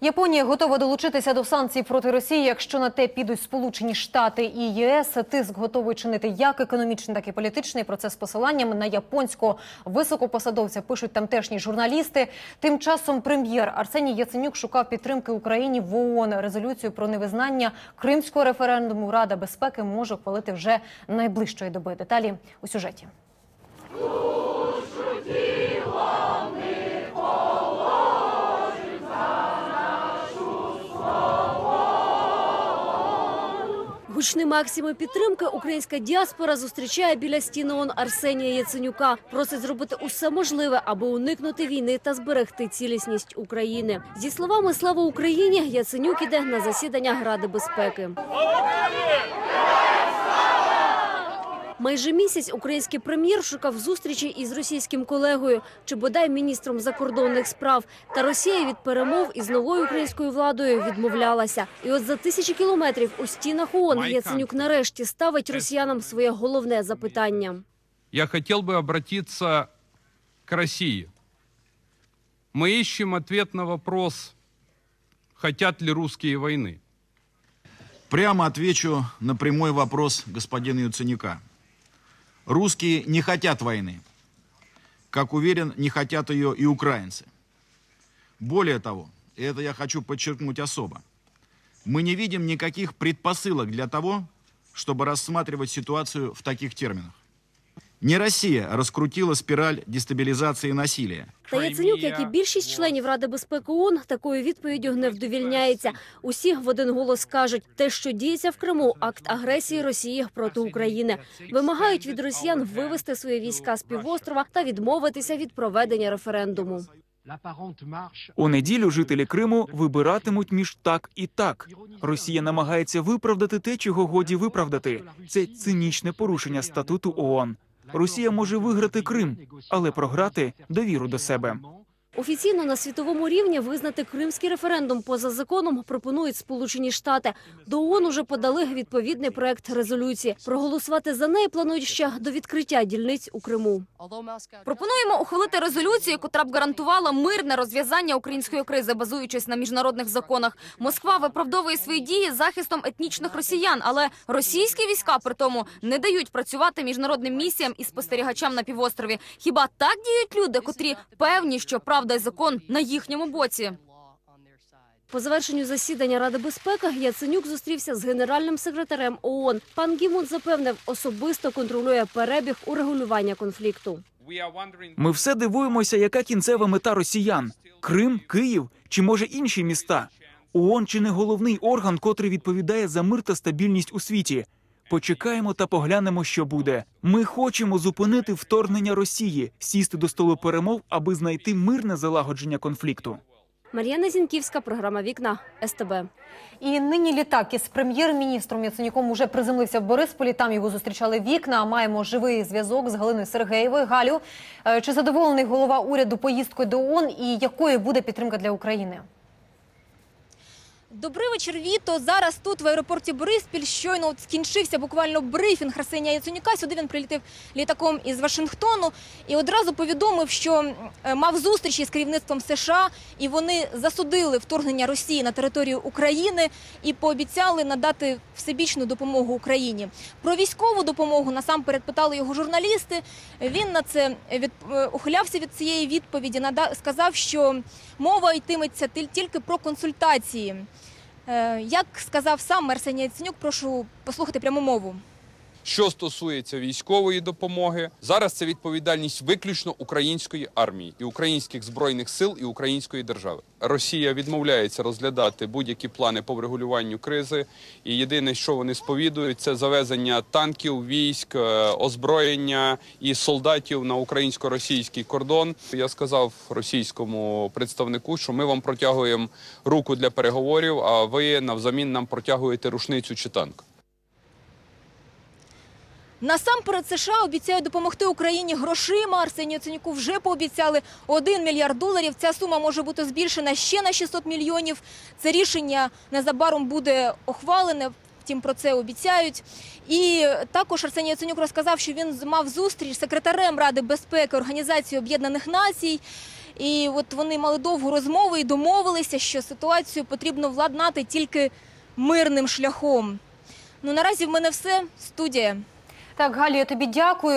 Японія готова долучитися до санкцій проти Росії, якщо на те підуть Сполучені Штати і ЄС. Тиск готовий чинити як економічний, так і політичний. Про це з посиланням на японського високопосадовця пишуть тамтешні журналісти. Тим часом прем'єр Арсеній Яценюк шукав підтримки Україні в ООН. Резолюцію про невизнання кримського референдуму Рада безпеки може ухвалити вже найближчої доби. Деталі у сюжеті. Гучними акціями підтримки українська діаспора зустрічає біля стіни ООН Арсенія Яценюка. Просить зробити усе можливе, аби уникнути війни та зберегти цілісність України. Зі словами Слава Україні, Яценюк іде на засідання Ради безпеки. Майже місяць український прем'єр шукав зустрічі із російським колегою чи бодай міністром закордонних справ. Та Росія від перемов із новою українською владою відмовлялася. І от за тисячі кілометрів у стінах ООН Яценюк нарешті ставить росіянам своє головне запитання. я хотел бы обратиться к России. Мы ищем ответ на вопрос, хотят ли русские войны. Прямо отвечу на прямой вопрос господина Яценюка. Русские не хотят войны. Как уверен, не хотят ее и украинцы. Более того, и это я хочу подчеркнуть особо, мы не видим никаких предпосылок для того, чтобы рассматривать ситуацию в таких терминах. Не Россия раскрутила спираль дестабилизации и насилия. Та Яценюк, як і більшість членів Ради безпеки ООН, такою відповіддю не вдовільняється. Усі в один голос кажуть, те, що діється в Криму, акт агресії Росії проти України. Вимагають від росіян вивести свої війська з півострова та відмовитися від проведення референдуму. У неділю жителі Криму вибиратимуть між так і так. Росія намагається виправдати те, чого годі виправдати. Це цинічне порушення статуту ООН. Росія може виграти Крим, але програти довіру до себе. Офіційно на світовому рівні визнати кримський референдум поза законом пропонують Сполучені Штати. До ООН уже подали відповідний проект резолюції. Проголосувати за неї планують ще до відкриття дільниць у Криму. Пропонуємо ухвалити резолюцію, котра б гарантувала мирне розв'язання української кризи, базуючись на міжнародних законах. Москва виправдовує свої дії захистом етнічних росіян, але російські війська при тому не дають працювати міжнародним місіям і спостерігачам на півострові. Хіба так діють люди, котрі певні, що правда і закон на їхньому боці? По завершенню засідання Ради безпеки Яценюк зустрівся з генеральним секретарем ООН. Пан Гімун запевнив, особисто контролює перебіг урегулювання конфлікту. Ми все дивуємося, яка кінцева мета росіян: Крим, Київ чи може інші міста. ООН чи не головний орган, котрий відповідає за мир та стабільність у світі. Почекаємо та поглянемо, що буде. Ми хочемо зупинити вторгнення Росії, сісти до столу перемов, аби знайти мирне залагодження конфлікту. Мар'яна Зінківська, програма Вікна СТБ. І нині літак із прем'єр-міністром Яценюком уже приземлився в Борисполі. Там його зустрічали вікна. Маємо живий зв'язок з Галиною Сергеєвою. Галю, е, чи задоволений голова уряду поїздкою до ООН і якою буде підтримка для України? Добрий вечір, Віто. Зараз тут в аеропорті Бориспіль щойно от скінчився буквально брифінг Арсенія Яценюка. Сюди він прилетів літаком із Вашингтону і одразу повідомив, що е, мав зустрічі з керівництвом США, і вони засудили вторгнення Росії на територію України і пообіцяли надати всебічну допомогу Україні. Про військову допомогу насамперед питали його журналісти. Він на це від е, ухилявся від цієї відповіді. нада- сказав, що мова йтиметься тіль- тільки про консультації. Е, Як сказав сам Арсеній Яценюк, прошу послухати пряму мову. Що стосується військової допомоги, зараз це відповідальність виключно української армії і українських збройних сил і української держави. Росія відмовляється розглядати будь-які плани по врегулюванню кризи. І єдине, що вони сповідують, це завезення танків, військ, е, озброєння і солдатів на українсько-російський кордон. Я сказав російському представнику, що ми вам протягуємо руку для переговорів, а ви навзамін нам протягуєте рушницю чи танк. Насамперед США обіцяють допомогти Україні грошима. Арсенію Яценюку вже пообіцяли 1 мільярд доларів. Ця сума може бути збільшена ще на 600 мільйонів. Це рішення незабаром буде ухвалене. Втім, про це обіцяють. І також Арсеній Яценюк розказав, що він мав зустріч з секретарем Ради безпеки Організації Об'єднаних Націй. І от вони мали довгу розмову і домовилися, що ситуацію потрібно владнати тільки мирним шляхом. Ну наразі в мене все. Студія. Так, Галі, я тобі дякую.